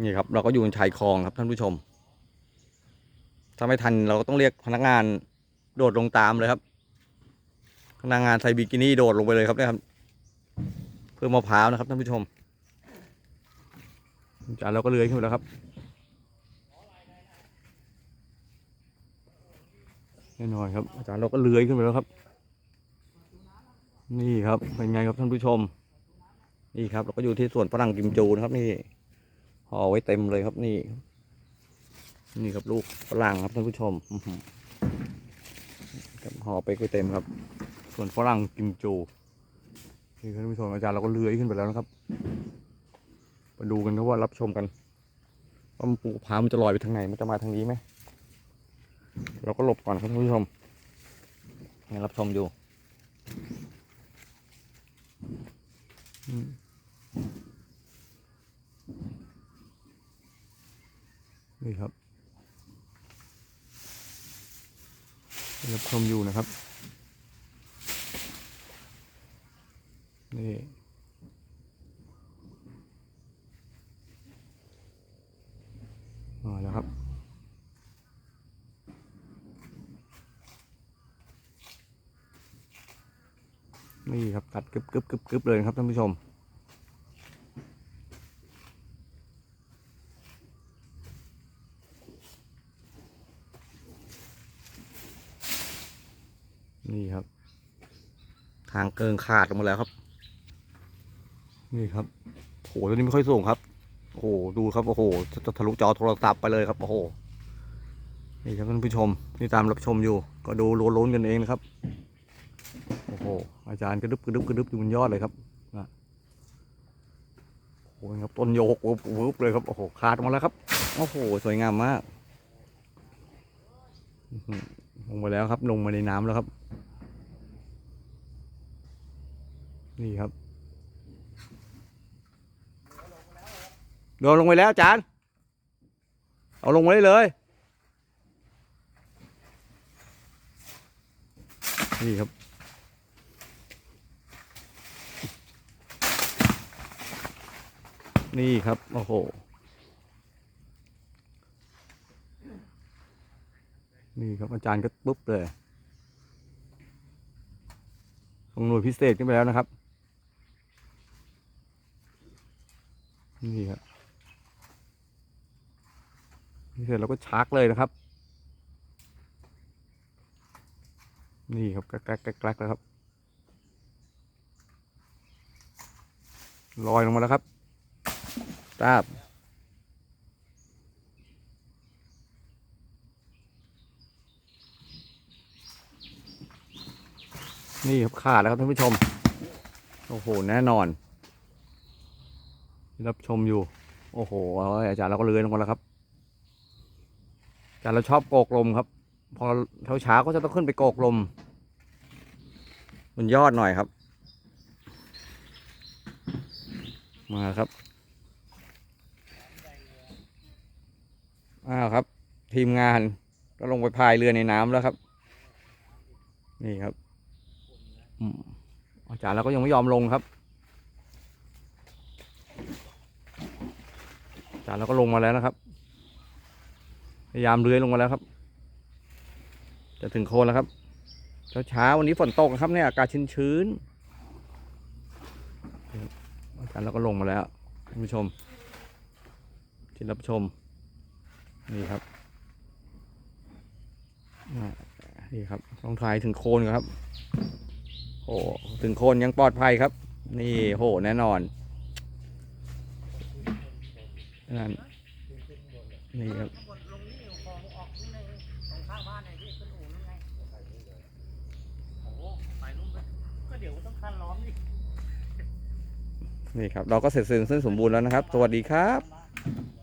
นี่ครับ เราก็อยู่บนชายคลองครับท่านผู้ชม ถ้าไม่ทันเราก็ต้องเรียกพนักงานโดดลงตามเลยครับ พนักงานใส่บิกินี่โดดลงไปเลยครับนี่ยครับ เพื่อมะพร้าวนะครับท่านผู้ชมจานเราก็เลื้อยขึ้นแล้วครับแน่นอนครับ อาจารย์เราก็เลื้อยขึ้นไปแล้วครับ นี่ครับเป็นไงครับท่านผู้ชม นี่ครับ เราก็อยู่ที่สวนฝรั่งกิมจูนะครับนี่ ห่อไว้เต็มเลยครับนี่ นี่ครับลูกฝรั่งครับท่านผู้ชมห่อไปก็เต็มครับ ส่วนฝรั่งกิมจูนี่ท่านผู้ชมอาจารย์เราก็เลื้อยขึ้นไปแล้วนะครับมาดูกันครับว่ารับชมกันว่ามันปูพามันจะลอยไปทางไหนมันจะมาทางนี้ไหมเราก็หลบก่อนครับท่านผู้ชมนี่รับชมอยู่อืม นี่ครับรับชมอยู่นะครับ นี่มาแล้วครับ นี่ครับตัดกึบกึบกึบกึบเลยนะครับท่านผู้ชม นี่ครับ ทางเกิงขาดลงมาแล้วครับ นี่ครับโหตัวนี้ไม่ค่อยสูงครับโอ้โหดูครับโอ้โหจะจะทะลุจอโทรศัพท์ไปเลยครับโอ้โหนี่ครับท่านผู้ชมนี่ตามรับชมอยู่ ก็ดูลุ้นๆกันเองนะครับโอ้โหอาจารย์กระดึบกระดึบกระดึบอยู่บนยอดเลยครับนะโอ้โหครับต้นโยกวุบวุบเลยครับโอ้โหขาดออกมาแล้วครับโอ้โหสวยงามมากอื้อหือลงไปแล้วครับ ลงมาในน้ำแล้วครับ นี่ครับโดนลงไปแล้วอาจารย์เอาลงมาได้เลย นี่ครับ นี่ครับ โอ้โห นี่ครับอาจารย์ก็ปุ๊บเลยส่งหน่วยพิเศษขึ้นไปแล้วนะครับ นี่ครับนี่เสร็จเราก็ชักเลยนะครับ นี่ครับแกลกแกลกแกลกแกลกแล้วครับลอยลงมาแล้วครับทราบนี่ครับขาดแล้วครับท่านผู้ชม โอ้โห แน่นอน รับชมอยู่ โอ้โหอาจารย์เราก็เลื้อยลงมาแล้วครับอาจารย์เราชอบโกกลมครับ พอเช้าเช้าๆก็จะต้องขึ้นไปโกกลมบนยอดหน่อยครับ มาครับอ้าวครับ ทีมงานก็ลงไปพายเรือในน้ำแล้วครับ นี่ครับอาจารย์เราก็ยังไม่ยอมลงครับาจารย์เราก็ลงมาแล้วนะครับ พยายามเลื้อยลงมาแล้วครับ จะถึงโคนแล้วครับ เช้าเช้าวันนี้ฝนตกนะครับเนี่ยอากาศชื้นชื้นอาจารย์เราก็ลงมาแล้วท่านผู้ชมที่รับชม นี่ครับนี่ครับต้องถ่ายถึงโคนครับ โอ้ถึงโคนยังปลอดภัยครับ นี่โหแน่นอน นั่นนี่ครับข้างบนลงนี่อยู่คลองออกนี่ในตรงข้างบ้านในที่ขึ้นอู่นั่นไงโอ้โหไปนู่นไปก็เดี๋ยวต้องคันล้อมดินี่ครับ เราก็เสร็จสิ้นสมบูรณ์แล้วนะครับ สวัสดีครับม